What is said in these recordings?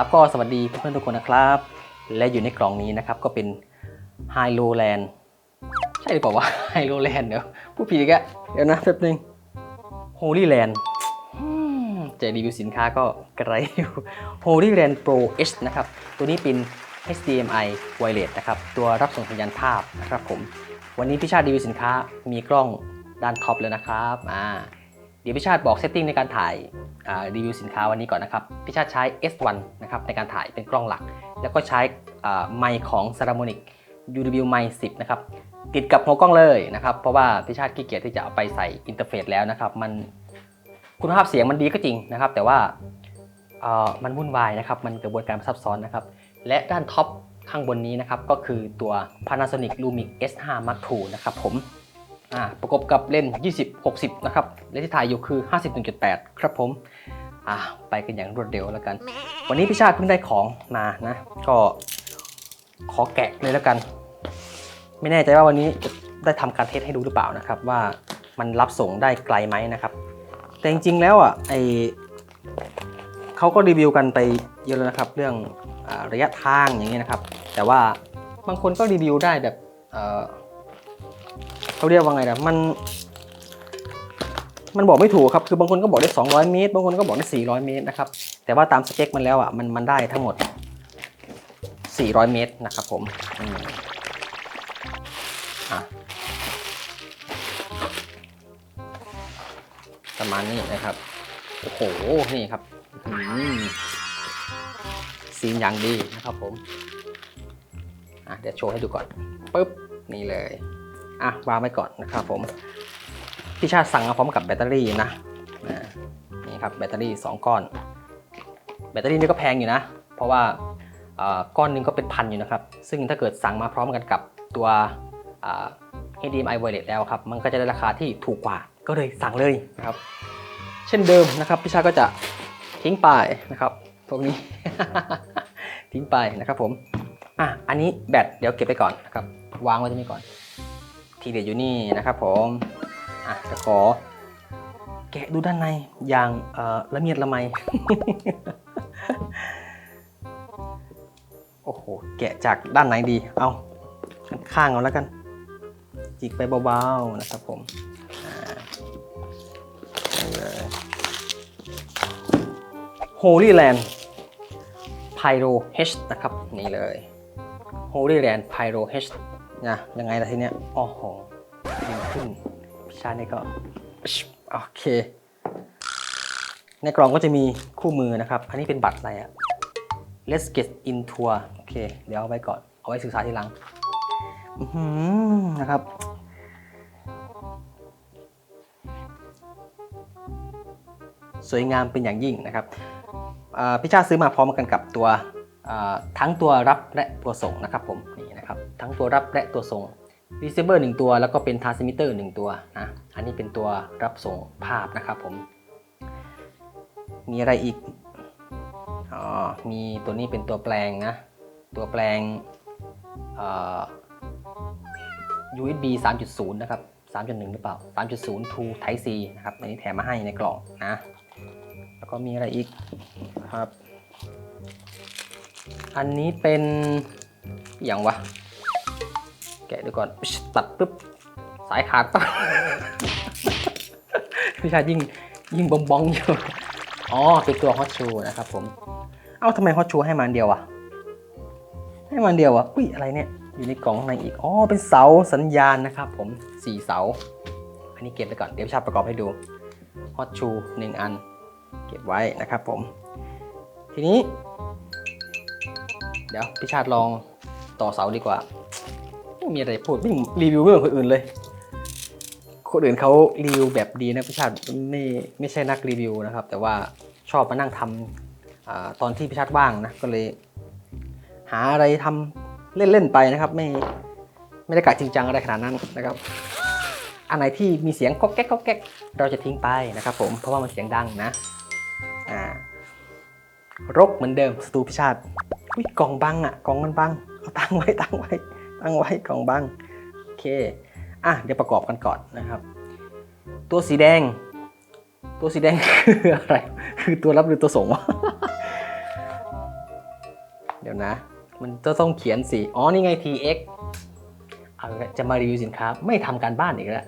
ครับก็สวัสดีเพื่อนๆทุกคนนะครับ และอยู่ในกล่องนี้นะครับก็เป็นไฮโลแลนด์ใช่หรือเปล่าวะไฮโลแลนด์เดี๋ยวพูดผิดอีกแล้วเดี๋ยวนะแป๊บนึงโฮลี่แลนด์จะรีวิวสินค้าก็กระไรอยู่ Holy Land Pro H นะครับ ตัวนี้เป็น HDMI Wireless นะครับ ตัวรับส่งสัญญาณภาพนะครับผม วันนี้พี่ชาติรีวิวสินค้ามีกล้องด้านท็อปเลยนะครับ อ่า ดี๋ยวพี่ชาติบอกเซตติ้งในการถ่ายรีวิวสินค้าวันนี้ก่อนนะครับพี่ชาติใช้ S1 นะครับในการถ่ายเป็นกล้องหลัก แล้วก็ใช้ไมค์ของ s a r a m o n i c UW Mic 10นะครับ ติดกับหัวกล้องเลยนะครับ เพราะว่าพี่ชาติขี้เกียจที่จะเอาไปใส่อินเทอร์เฟซแล้วนะครับ มันคุณภาพเสียงมันดีก็จริงนะครับ แต่ว่ามันวุ่นวายนะครับ มันกระบวนการซับซ้อนนะครับ และด้านท็อปข้างบนนี้นะครับ ก็คือตัว Panasonic Lumix S5 Mark II นะครับผม อ่าประกบกับเลนส์20 60 นะครับ เลนส์ที่ถ่ายอยู่คือ 51.8 ครับผมอ่าไปกันอย่างรวดเร็วแล้วกัน วันนี้พี่ชาติเพิ่งได้ของมานะ ก็ขอแกะเลยแล้วกัน ไม่แน่ใจว่าวันนี้จะได้ทำการเทสให้ดูหรือเปล่านะครับว่ามันรับส่งได้ไกลไหมนะครับ แต่จริงๆแล้วอะไอเขาก็รีวิวกันไปเยอะแล้วนะครับ เรื่องอระยะทางอย่างเงี้ยนะครับ แต่ว่าบางคนก็รีวิวได้แบบ เขาเรียกว่าไงนะมัน มันบอกไม่ถูกครับ คือบางคนก็บอกได้ 200 เมตร บางคนก็บอกได้ 400 เมตรนะครับ แต่ว่าตามสเปคมันแล้วอะ มันมันได้ทั้งหมด 400 เมตรนะครับผมอืมอะประมาณนี้นะครับ โอ้โห นี่ครับอืมซีนอย่างดีนะครับผม อะเดี๋ยวโชว์ให้ดูก่อน ปึ๊บ นี่เลย อะวางไว้ก่อนนะครับผมพี่ชาติสั่งมาพร้อมกับแบตเตอรี่นะนี่ครับแบตเตอรี่ 2 ก้อน แบตเตอรี่นี่ก็แพงอยู่นะ เพราะว่าอ่อก้อนหนึงก็เป็นพันอยู่นะครับ ซึ่งถ้าเกิดสั่งมาพร้อมกันกับตัวอ่า HDMI Wireless แล้วครับ มันก็จะได้ราคาที่ถูกกว่า ก็เลยสั่งเลยนะครับ เช่นเดิมนะครับพี่ชาก็จะทิ้งไปนะครับพวกนี้ ทิ้งไปนะครับผม อะ อันนี้แบตเดี๋ยวเก็บไปก่อนนะครับ วางไว้ที่นี่ก่อน ที่เด็ดอยู่นี่นะครับผมอะจะขอแกะดูด้านในอย่างเอ่อละเมียดละไม โอ้โห แกะจากด้านไหนดี เอาข้างเอาแล้วกัน จิกไปเบาๆนะครับผมอ่านี่เลย Holy Land Pyro H นะครับ นี่เลย Holy Land Pyro H นะยังไงล่ะทีเนี้ยโอ้โหดีขึ้นชาตินี่ก็โอเค ในกล่องก็จะมีคู่มือนะครับ อันนี้เป็นบัตรอะไรอะ Let's get in tour โอเค เดี๋ยวเอาไว้ก่อน เอาไว้ศึกษาทีหลังนะครับ สวยงามเป็นอย่างยิ่งนะครับอ่าพี่ชาติซื้อมาพร้อมกันกับตัวทั้งตัวรับและตัวส่งนะครับผมนี ทั้งตัวรับและตัวส่ง receiver 1 ตัว แล้วก็เป็น transmitter 1 ตัวนะอันนี้เป็นตัวรับส่งภาพนะครับผม มีอะไรอีกอ๋อมีตัวนี้เป็นตัวแปลงนะ ตัวแปลง USB 3.0 นะครับ 3.1 หรือเปล่า 3.0 to Type C นะครับอันนี้แถมมาให้ในกล่องนะ แล้วก็มีอะไรอีกครับ อันนี้เป็นอย่างวะ แกะดูก่อน ตัดปุ๊บ สายขาดปั๊บพี่ชายยิ่งยิ่งบอมบองอยู่อ๋อเป็นตัวฮอตชูนะครับผม เอ้าทำไมฮอตชูให้มาอันเดียวอะให้มาอันเดียวอะอุ้ยอะไรเนี่ยอยู่ในกล่องข้างในอีกอ๋อเป็นเสาสัญญาณนะครับผมสี่เสา อันนี้เก็บไปก่อนเดี๋ยวพิชาตประกอบให้ดูฮอตชูหนึ่งอัน เก็บไว้นะครับผม ทีนี้ เดี๋ยวพี่ชาติลองต่อเสาดีกว่า ม่มีอะไรพูดไม่รีวิวเรื่องคนอื่นเลย คนอื่นเขารีวิวแบบดีนะพี่ชาติไม่ไม่ใช่นักรีวิวนะครับ แต่ว่าชอบมานั่งทำอาตอนที่พี่ชาติว่างนะก็เลย หาอะไรทำเล่นๆไปนะครับ ไม่ไม่ได้กะจริงจังอะไรขนาดนั้นนะครับอันไหนที่มีเสียงก๊อกแก๊กก๊อกแก๊กเราจะทิ้งไปนะครับ ผมเพราะว่ามันเสียงดังนะอ่ารกเหมือนเดิมสตูพิชาติอุ้ยกล่องบังอะกล่องมันบังเอาตั้งไว้ตั้งไว้ ตั้งไว้กล่องบังโอเคอะเดี๋ยวประกอบกันก่อนนะครับ ตัวสีแดง ตัวสีแดงคืออะไร คือตัวรับหรือตัวส่งวะดี๋ยวนะ มันจะต้องเขียนสิอ๋อนี่ไง TX เอาจะมารีวิวสินค้าไม่ทำการบ้านอีกแล้ว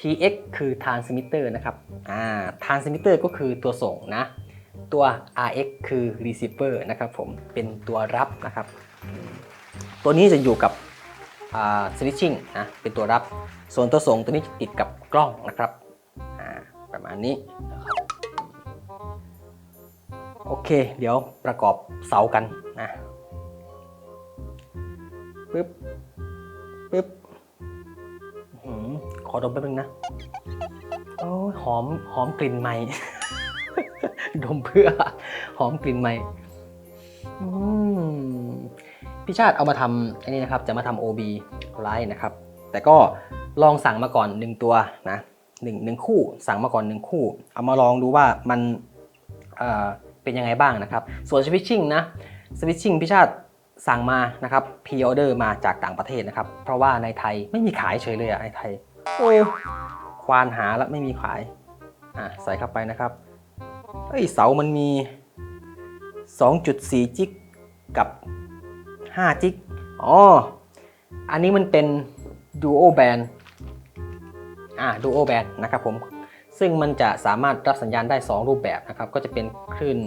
TX คือ transmitter นะครับอ่า transmitter ก็คือตัวส่งนะ ตัว RX คือ receiver นะครับผมเป็นตัวรับนะครับ ตัวนี้จะอยู่กับ อ่า switching นะเป็นตัวรับ ส่วนตัวส่งตัวนี้จะติดกับกล้องนะครับประมาณนี้นะครับโอเค เดี๋ยวประกอบเสากันนะปึ๊บปึ๊บอื้อหือขอดมแป๊บนึงนะโอ้หอมหอมกลิ่นใหม่ ดมเพื่อ หอมกลิ่นใหม่อืม พี่ชาติเอามาทำอันนี้นะครับจะมาทำ OB ไลท์นะครับ แต่ก็ลองสั่งมาก่อนหนึ่งตัวนะหนึ่งหนึ่งคู่ สั่งมาก่อนหนึ่งคู่ เอามาลองดูว่ามันเเป็นยังไงบ้างนะครับ ส่วนสวิตชิ่งนะสวิตชิ่งพี่ชาติสั่งมานะครับพ r ออเดอร์มาจากต่างประเทศนะครับ เพราะว่าในไทยไม่มีขายเฉยเลยอะในไทยโอ้ยควานหาแล้วไม่มีขายอะใส่เข้าไปนะครับเอ้ยเสามันมี 2.4 จิกกับ 5จิกอ๋อ อันนี้มันเป็น Duo Band อ่า Duo Band นะครับผม ซึ่งมันจะสามารถรับสัญญาณได้ 2 รูปแบบนะครับ ก็จะเป็นคลื่น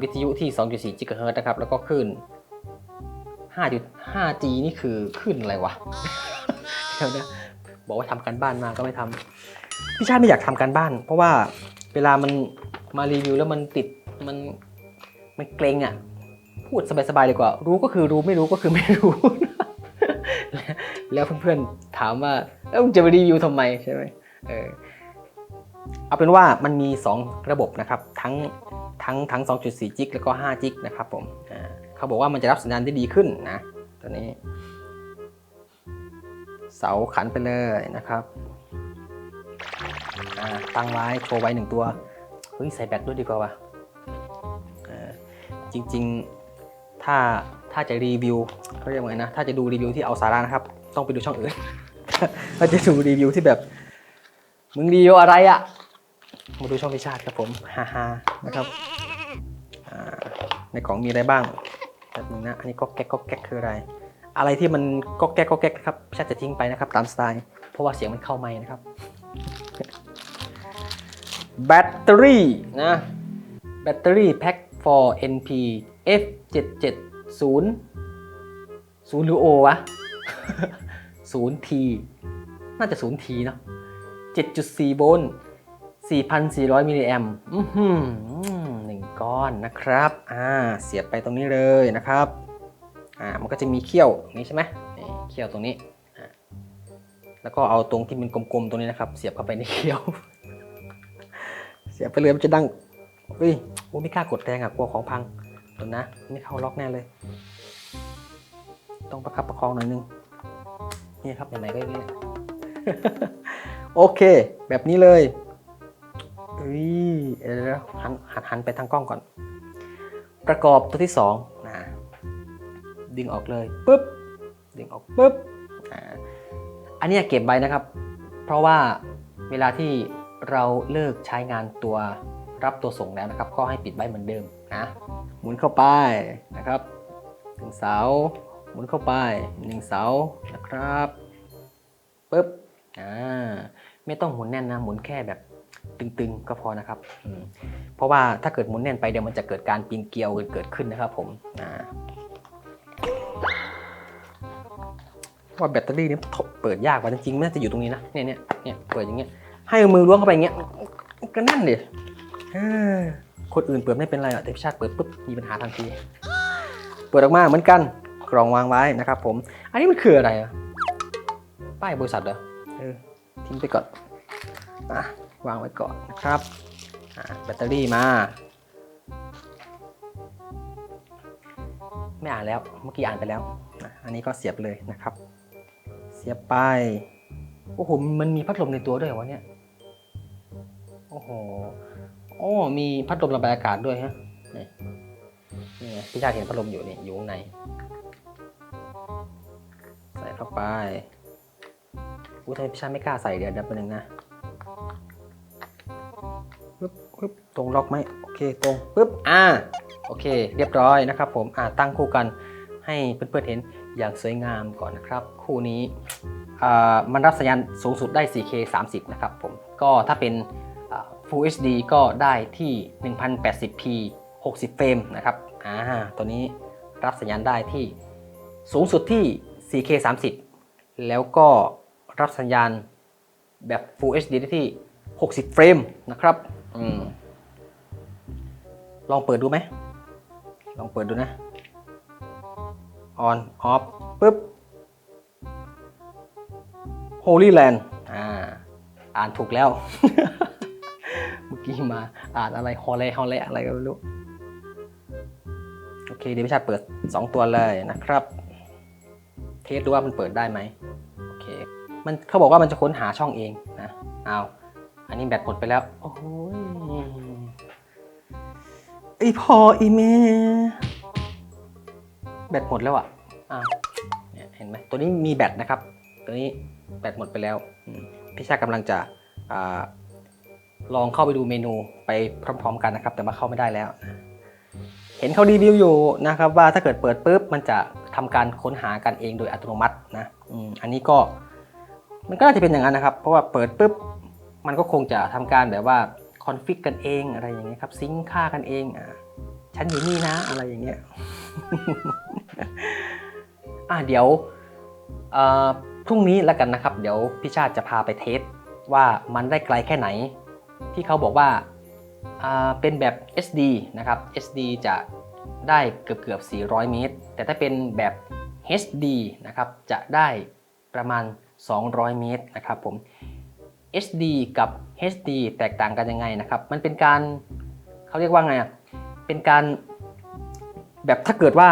วิทยุที่ 2.4 GHz นะครับ แล้วก็คลื่น 5.5G นี่คือคลื่นอะไรวะ เดี๋ยวนะ บอกว่าทำการบ้านมาก็ไม่ทำพี่ชาติไม่อยากทำการบ้าน เพราะว่าเวลามันมารีวิวแล้วมันติดมันมันเกรงอะ พูดสบายๆดีกว่า รู้ก็คือรู้ไม่รู้ก็คือไม่รู้ แล้วเพื่อนๆถามว่าเอ้าจะไปรีวิวทำไมใช่ไหมเออเอาเป็นว่ามันมี 2 ระบบนะครับทั้งทั้งทั้ง 2.4 จิกแล้วก็ 5 จิกนะครับผมอ่าเขาบอกว่ามันจะรับสัญญาณได้ดีขึ้นนะตัวนี้ เสาขันไปเลยนะครับอ่าตั้งไว้โชว์ไว้หนึ่งตัว เฮ้ย ใส่แบตด้วยดีกว่าวะจริง ๆ ถ้าถ้าจะรีวิวเขาเรียกว่าไงนะ ถ้าจะดูรีวิวที่เอาสาระนะครับ ต้องไปดูช่องอื่น ถ้าจะดูรีวิวที่แบบ มึงรีวิวอะไรอะมาดูช่องพิชาติครับผมฮ่าฮ่านะครับในกล่องมีอะไรบ้างแบบนึงนะ อันนี้ก็แก๊กก็แก๊กคืออะไร อะไรที่มันก็แก๊กก็แก๊กนะครับพิชาติจะทิ้งไปนะครับตามสไตล์ เพราะว่าเสียงมันเข้าไมค์นะครับ แบตเตอรี่นะ แบตเตอรี่แพ็ค for NP F770 0หรือ O วะ 0T น่าจะ 0T เนาะ7.4 โวลต์ 4,400 มิลลิแอมป์หนึ่งก้อนนะครับ อ่า เสียบไปตรงนี้เลยนะครับ อ่า มันก็จะมีเขี้ยวนี้ใช่ไหมนี่เขี้ยวตรงนี้ แล้วก็เอาตรงที่เป็นกลมๆ ตรงนี้นะครับ เสียบเข้าไปในเขี้ยว เสียบไปเลยมันจะดัง เฮ้ยโอ้ไม่กล้ากดแรงอะกลัวของพังเดี๋ยวนะไม่เข้าล็อกแน่เลย ต้องประคับประคองหน่อยนึงนี่ครับไหนๆก็อย่างนี้โอเค แบบนี้เลยเฮ้ยเดี๋ยวหันหันหันไปทางกล้องก่อน ประกอบตัวที่สองนะดึงออกเลยปุ๊บดึงออกปุ๊บอันนี้เก็บไว้นะครับ เพราะว่าเวลาที่เราเลิกใช้งานตัว รับตัวส่งแล้วนะครับ ก็ให้ปิดไว้เหมือนเดิมนะหมุนเข้าไปนะครับหนึ่งเสาหมุนเข้าไปหนึ่งเสานะครับปุ๊บอ่าไม่ต้องหมุนแน่นนะหมุนแค่แบบตึงๆก็พอนะครับเพราะว่าถ้าเกิดหมุนแน่นไปเดี๋ยวมันจะเกิดการปีนเกลียวเกิดขึ้นนะครับผมอ่าว่าแบตเตอรี่นี่เปิดยากกว่าจริงๆมันน่าจะอยู่ตรงนี้นะเนี่ยเนี่ยเนี่ยเปิดอย่างเงี้ยให้มือล้วงเข้าไปอย่างเงี้ยก็นั่นดิเออ คนอื่นเปิดไม่เป็นไรหรอกแต่พี่ชาติเปิดปุ๊บมีปัญหาทันที เปิดออกมาเหมือนกันกล่องวางไว้นะครับผม อันนี้มันคืออะไรอะป้ายบริษัทเหรอเออทิ้งไปก่อนอะวางไว้ก่อนนะครับแบตเตอรี่มา ไม่อ่านแล้วเมื่อกี้อ่านไปแล้วอันนี้ก็เสียบเลยนะครับ เสียบไปโอ้โหมันมีพัดลมในตัวด้วยวะเนี่ย อ้โหโอ้มีพัดลมระบายอากาศด้วยฮะนี่นี่ไงพี่ชาติเห็นพัดลมอยู่นี่อยู่ข้างใน ใส่เข้าไปอู้ทำไมพี่ชาติไม่กล้าใส่เดี๋ยวเดี๋ยวแป๊บนึงนะปึ๊บปึ๊บตรงล็อกไหมโอเคตรงปึ๊บอ่าโอเค เรียบร้อยนะครับผมอ่าตั้งคู่กันให้เพื่อนๆเห็นอย่างสวยงามก่อนนะครับ คู่นี้อ่ามันรับสัญญาณสูงสุดได้ 4K 30 นะครับผมก็ถ้าเป็น Full HD ก็ได้ที่ 1080p 60 เฟรมนะครับ อ่า ตัวนี้รับสัญญาณได้ที่สูงสุดที่ 4K 30 แล้วก็รับสัญญาณแบบ Full HD ได้ที่ 60 เฟรมนะครับ อืม ลองเปิดดูไหม ลองเปิดดูนะ on off ปึ๊บ Holy Land อ่า อ่านถูกแล้ว กี้มาอ่านอะไรฮอลเลฮอลเลอะไรก็ไม่รู้ โอเคเดี๋ยวพี่ชาเปิด 2 ตัวเลยนะครับ เทสดูว่ามันเปิดได้ไหมโอเค มันเขาบอกว่ามันจะค้นหาช่องเองนะเอาอันนี้แบตหมดไปแล้ว โอ้ยไอพออีเมแบตหมดแล้วอะอ้าวเนี่ยเห็นไหมตัวนี้มีแบตนะครับ ตัวนี้แบตหมดไปแล้ว พี่ชากำลังจะ ลองเข้าไปดูเมนูไปพร้อม ๆ กันนะครับ แต่มาเข้าไม่ได้แล้ว เห็นเขารีวิวอยู่นะครับว่าถ้าเกิดเปิดปุ๊บมันจะทำการค้นหากันเองโดยอัตโนมัตินะอันนี้ก็มันก็น่าจะเป็นอย่างนั้นนะครับ เพราะว่าเปิดปุ๊บมันก็คงจะทำการแบบว่าคอนฟิกกันเองอะไรอย่างเงี้ยครับซิงค่ากันเองอะฉันอยู่นี่นะอะไรอย่างเงี้ยอะเดี๋ยวพรุ่งนี้แล้วกันนะครับ เดี๋ยวพี่ชาติจะพาไปเทสว่ามันได้ไกลแค่ไหน ที่เขาบอกว่าเป็นแบบ SD นะครับ SD จะได้เกือบเกือบ 400 เมตร แต่ถ้าเป็นแบบ HD นะครับจะได้ประมาณ 200 เมตรนะครับผม HD กับ HD แตกต่างกันยังไงนะครับ มันเป็นการเขาเรียกว่าไงอะ เป็นการแบบถ้าเกิดว่า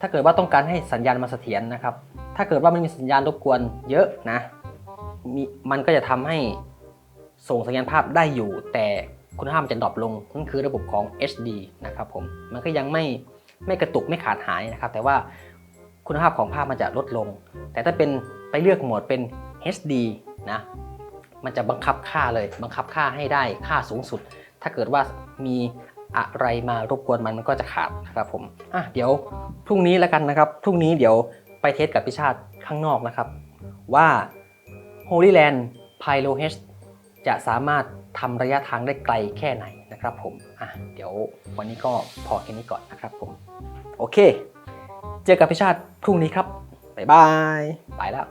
ถ้าเกิดว่าต้องการให้สัญญาณมันเสถียรนะครับ ถ้าเกิดว่ามันมีสัญญาณรบกวนเยอะนะมีมันก็จะทำให้ ส่งสัญญาณภาพได้อยู่ แต่คุณภาพมันจะดรอปลงนั่นคือระบบของ HD นะครับผมมันก็ยังไม่ไม่กระตุกไม่ขาดหายนะครับ แต่ว่าคุณภาพของภาพมันจะลดลง แต่ถ้าเป็นไปเลือกโหมดเป็น HD นะมันจะบังคับค่าเลย บังคับค่าให้ได้ค่าสูงสุด ถ้าเกิดว่ามีอะไรมารบกวนมันมันก็จะขาดนะครับผมอะเดี๋ยวพรุ่งนี้แล้วกันนะครับพรุ่งนี้เดี๋ยวไปเทสกับพิชาติข้างนอกนะครับ ว่า Holy Land Pyro H จะสามารถทำระยะทางได้ไกลแค่ไหนนะครับผมอะเดี๋ยววันนี้ก็พอแค่นี้ก่อนนะครับผม โอเค เจอกับพิชาติพรุ่งนี้ครับ บ๊ายบาย ไปแล้ว